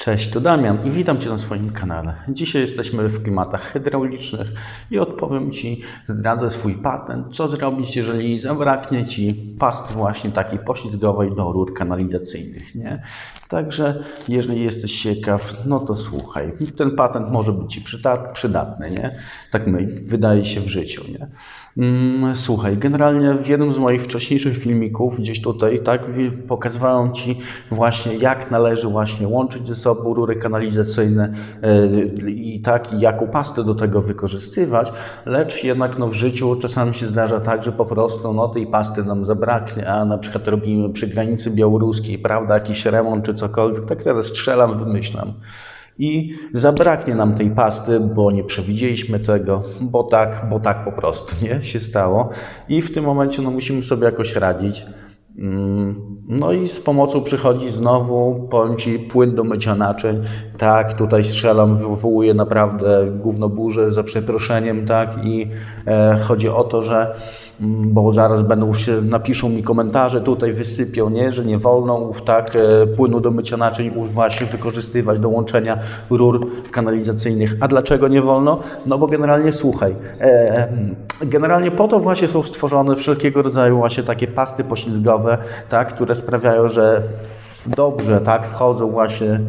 Cześć, to Damian i witam Cię na swoim kanale. Dzisiaj jesteśmy w klimatach hydraulicznych i odpowiem Ci, zdradzę swój patent, co zrobić, jeżeli zabraknie Ci pasty właśnie takiej poślizgowej do rur kanalizacyjnych, nie? Także, jeżeli jesteś ciekaw, no to słuchaj. Ten patent może być Ci przyda- przydatny, nie? Tak my, wydaje się w życiu, nie? Mm, Słuchaj, generalnie w jednym z moich wcześniejszych filmików, gdzieś tutaj, tak, pokazywałem Ci właśnie, jak należy właśnie łączyć ze sobą rury kanalizacyjne e, i tak, i jaką pastę do tego wykorzystywać, lecz jednak no, w życiu czasami się zdarza tak, że po prostu no, tej pasty nam zabraknie, a na przykład robimy przy granicy białoruskiej, prawda, jakiś remont czy cokolwiek, tak teraz strzelam, wymyślam i zabraknie nam tej pasty, bo nie przewidzieliśmy tego, bo tak, bo tak po prostu nie się stało. I w tym momencie no, musimy sobie jakoś radzić. No i z pomocą przychodzi znowu, powiem Ci, płyn do mycia naczyń. Tak, tutaj strzelam, wywołuje naprawdę gównoburzę za przeproszeniem, tak, i e, chodzi o to, że, mm, bo zaraz będą się, napiszą mi komentarze, tutaj wysypią, nie, że nie wolno ów, tak, e, płynu do mycia naczyń ów właśnie wykorzystywać do łączenia rur kanalizacyjnych. A dlaczego nie wolno? No bo generalnie, słuchaj, e, generalnie po to właśnie są stworzone wszelkiego rodzaju właśnie takie pasty poślizgowe, tak, które sprawiają, że dobrze tak, wchodzą właśnie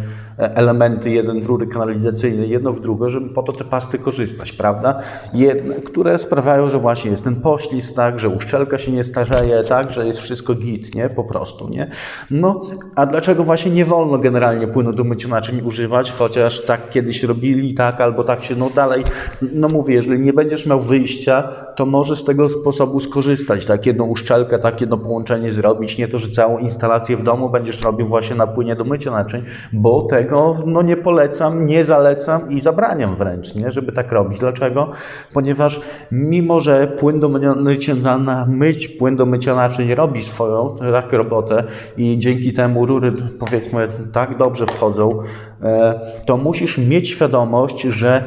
elementy jeden rury kanalizacyjnej, jedno w drugie, żeby po to te pasty korzystać, prawda? Jedne, które sprawiają, że właśnie jest ten poślizg, tak, że uszczelka się nie starzeje, tak, że jest wszystko git, nie? Po prostu, nie? No, a dlaczego właśnie nie wolno generalnie płynu do mycia naczyń używać, chociaż tak kiedyś robili, tak, albo tak się, no dalej, no mówię, jeżeli nie będziesz miał wyjścia, to może z tego sposobu skorzystać, tak, jedną uszczelkę, tak, jedno połączenie zrobić, nie to, że całą instalację w domu będziesz robił właśnie na płynie do mycia naczyń, bo tego, no nie polecam, nie zalecam i zabraniam wręcz, nie, żeby tak robić. Dlaczego? Ponieważ mimo, że płyn do mycia, na myć, płyn do mycia naczyń robi swoją tak, robotę i dzięki temu rury, powiedzmy, tak dobrze wchodzą, e, to musisz mieć świadomość, że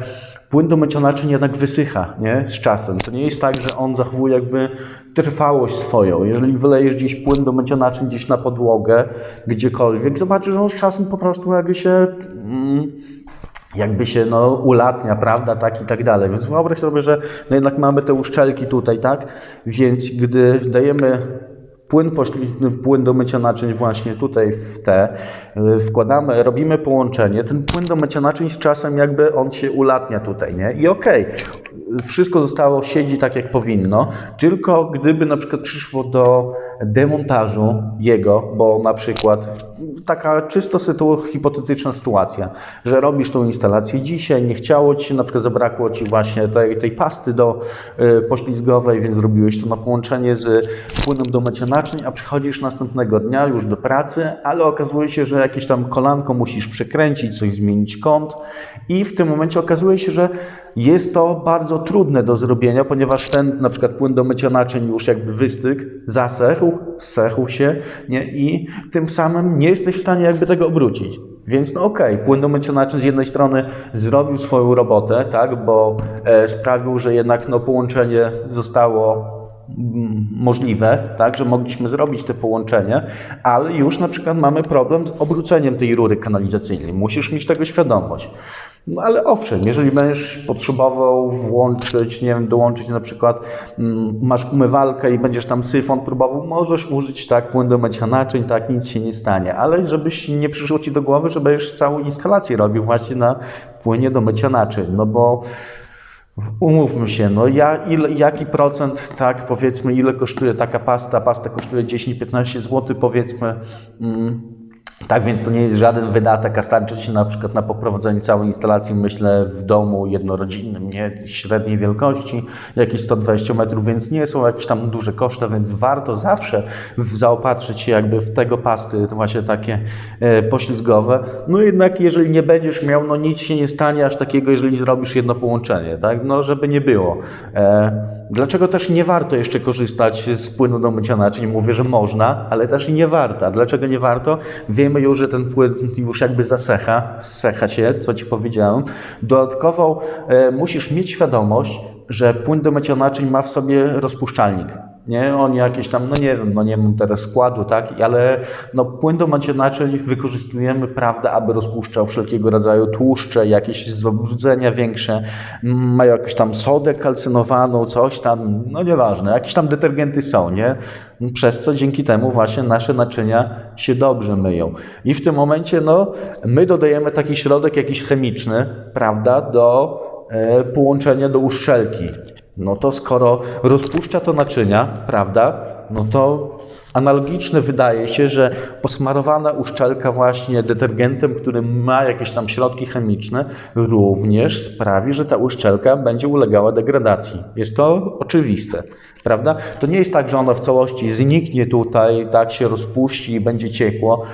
płyn do mycia naczyń jednak wysycha nie? z czasem. To nie jest tak, że on zachowuje jakby trwałość swoją. Jeżeli wylejesz gdzieś płyn do mycia naczyń gdzieś na podłogę, gdziekolwiek, zobaczysz, że on z czasem po prostu jakby się... Mm, jakby się no, ulatnia, prawda, tak i tak dalej. Więc wyobraź sobie, że no jednak mamy te uszczelki tutaj, tak? Więc gdy dajemy płyn, pośli- płyn do mycia naczyń właśnie tutaj w te, y, wkładamy, robimy połączenie, ten płyn do mycia naczyń z czasem jakby on się ulatnia tutaj, nie? I okej, wszystko zostało, siedzi tak jak powinno, tylko gdyby na przykład przyszło do demontażu jego, bo na przykład taka czysto sytu, hipotetyczna sytuacja, że robisz tą instalację dzisiaj, nie chciało Ci na przykład zabrakło Ci właśnie tej, tej pasty do y, poślizgowej, więc zrobiłeś to na połączenie z płynem do mycia naczyń, a przychodzisz następnego dnia już do pracy, ale okazuje się, że jakieś tam kolanko musisz przekręcić, coś zmienić kąt i w tym momencie okazuje się, że jest to bardzo trudne do zrobienia, ponieważ ten na przykład płyn do mycia naczyń już jakby wystygł, zasechł, zsechł się nie? i tym samym nie jesteś w stanie jakby tego obrócić. Więc no okej, płyn mycia naczyń z jednej strony zrobił swoją robotę, tak, bo e, sprawił, że jednak no, połączenie zostało mm, możliwe, tak, że mogliśmy zrobić te połączenie, ale już na przykład mamy problem z obróceniem tej rury kanalizacyjnej. Musisz mieć tego świadomość. No ale owszem, jeżeli będziesz potrzebował włączyć, nie wiem, dołączyć na przykład, mm, masz umywalkę i będziesz tam syfon próbował, możesz użyć tak płyn do mycia naczyń, tak nic się nie stanie, ale żebyś nie przyszło ci do głowy, że będziesz całą instalację robił właśnie na płynie do mycia naczyń, no bo Umówmy się, no ja, ile, jaki procent, tak, powiedzmy, ile kosztuje taka pasta? Pasta kosztuje 10-15 zł, powiedzmy. Mm, tak więc to nie jest żaden wydatek, a starczy Ci na przykład na poprowadzenie całej instalacji, myślę, w domu jednorodzinnym, nie średniej wielkości, jakieś 120 metrów, więc nie są jakieś tam duże koszty, więc warto zawsze zaopatrzyć się jakby w tego pasty, to właśnie takie e, poślizgowe. No jednak jeżeli nie będziesz miał, no nic się nie stanie aż takiego, jeżeli zrobisz jedno połączenie, tak, no żeby nie było. Dlaczego też nie warto jeszcze korzystać z płynu do mycia naczyń? Mówię, że można, ale też nie warto. Dlaczego nie warto? Wiemy już, że ten płyn już jakby zasecha, zsecha się, co Ci powiedziałem. Dodatkowo e, musisz mieć świadomość, że płyn do mycia naczyń ma w sobie rozpuszczalnik. Nie, oni jakieś tam, no nie wiem, no nie mam teraz składu, tak, ale no płyn do mycia wykorzystujemy, prawda, aby rozpuszczał wszelkiego rodzaju tłuszcze, jakieś zabrudzenia większe, mm, mają jakąś tam sodę kalcynowaną, coś tam, no nieważne, jakieś tam detergenty są, nie? Przez co dzięki temu właśnie nasze naczynia się dobrze myją. I w tym momencie, no, my dodajemy taki środek jakiś chemiczny, prawda, do e, połączenia do uszczelki. No to skoro rozpuszcza to naczynia, prawda, no to analogiczne wydaje się, że posmarowana uszczelka właśnie detergentem, który ma jakieś tam środki chemiczne, również sprawi, że ta uszczelka będzie ulegała degradacji. Jest to oczywiste, prawda? To nie jest tak, że ona w całości zniknie tutaj, tak się rozpuści i będzie ciekło.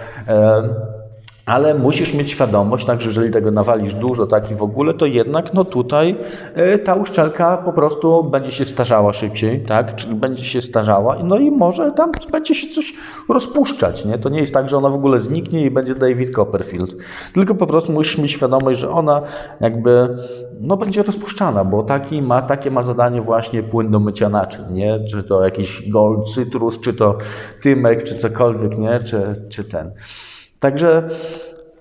Ale musisz mieć świadomość, tak, że jeżeli tego nawalisz dużo, tak i w ogóle, to jednak no tutaj e, ta uszczelka po prostu będzie się starzała szybciej, tak, czyli będzie się starzała, no i może tam będzie się coś rozpuszczać, nie? To nie jest tak, że ona w ogóle zniknie i będzie David Copperfield, tylko po prostu musisz mieć świadomość, że ona jakby no będzie rozpuszczana, bo taki ma, takie ma zadanie właśnie płyn do mycia naczyń, nie? Czy to jakiś gold cytrus, czy to tymek, czy cokolwiek, nie? Czy, czy ten. Także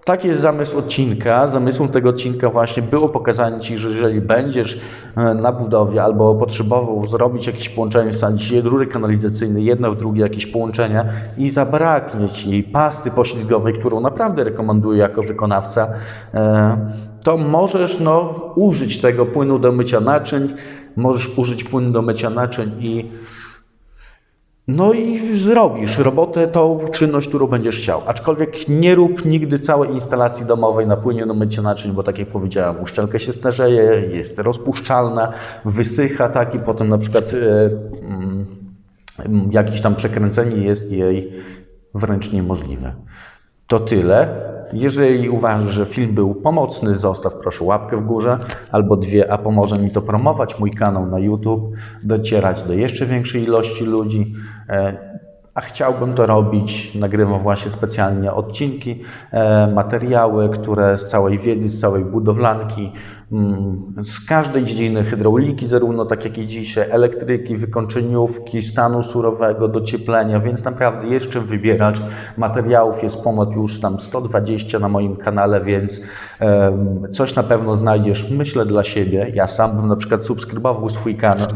taki jest zamysł odcinka. Zamysłem tego odcinka właśnie było pokazanie Ci, że jeżeli będziesz e, na budowie albo potrzebował zrobić jakieś połączenie, wsadzić rury kanalizacyjne, jedno w drugie jakieś połączenia i zabraknie Ci pasty poślizgowej, którą naprawdę rekomenduję jako wykonawca, e, to możesz no, użyć tego płynu do mycia naczyń, możesz użyć płynu do mycia naczyń i no i zrobisz robotę, tą czynność, którą będziesz chciał. Aczkolwiek nie rób nigdy całej instalacji domowej na płynie do mycia naczyń, bo tak jak powiedziałem, uszczelka się starzeje, jest rozpuszczalna, wysycha, tak i potem na przykład e, mm, jakieś tam przekręcenie jest jej wręcz niemożliwe. To tyle. Jeżeli uważasz, że film był pomocny, zostaw proszę łapkę w górze albo dwie, a pomoże mi to promować mój kanał na YouTube, docierać do jeszcze większej ilości ludzi. A chciałbym to robić, nagrywam właśnie specjalnie odcinki, e, materiały, które z całej wiedzy, z całej budowlanki, mm, z każdej dziedziny hydrauliki, zarówno tak jak i dzisiaj, elektryki, wykończeniówki, stanu surowego, docieplenia, więc naprawdę jest wybierać. Materiałów jest ponad już tam 120 na moim kanale, więc coś na pewno znajdziesz, myślę, dla siebie. Ja sam bym na przykład subskrybował swój kanał,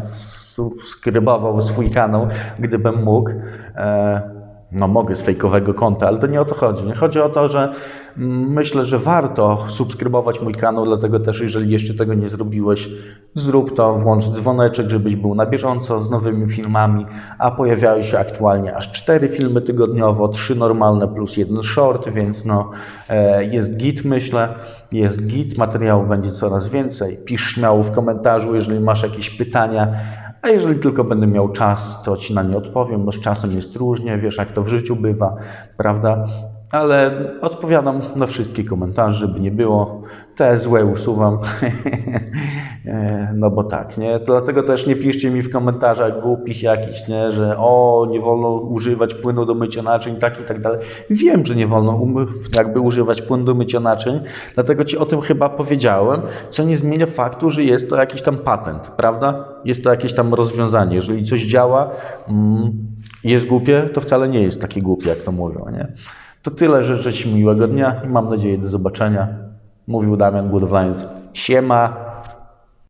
subskrybował swój kanał, gdybym mógł. E, no mogę z fejkowego konta, ale to nie o to chodzi. Chodzi o to, że mm, myślę, że warto subskrybować mój kanał, dlatego też jeżeli jeszcze tego nie zrobiłeś, zrób to, włącz dzwoneczek, żebyś był na bieżąco z nowymi filmami, a pojawiają się aktualnie aż cztery filmy tygodniowo, trzy normalne plus jeden short, więc no e, jest git myślę, jest git, materiałów będzie coraz więcej. Pisz śmiało w komentarzu, jeżeli masz jakieś pytania, a jeżeli tylko będę miał czas, to ci na nie odpowiem. No z czasem jest różnie, wiesz jak to w życiu bywa, prawda? Ale odpowiadam na wszystkie komentarze, żeby nie było. Te złe usuwam. E, no bo tak, nie? Dlatego też nie piszcie mi w komentarzach głupich jakichś, nie? Że o, nie wolno używać płynu do mycia naczyń, tak i tak dalej. Wiem, że nie wolno umy- jakby używać płynu do mycia naczyń, dlatego ci o tym chyba powiedziałem, co nie zmienia faktu, że jest to jakiś tam patent, prawda? Jest to jakieś tam rozwiązanie. Jeżeli coś działa, mm, jest głupie, to wcale nie jest takie głupie, jak to mówią, nie? To tyle, życzę Ci miłego dnia i mam nadzieję do zobaczenia. Mówił Damian Budowlaniec. Siema.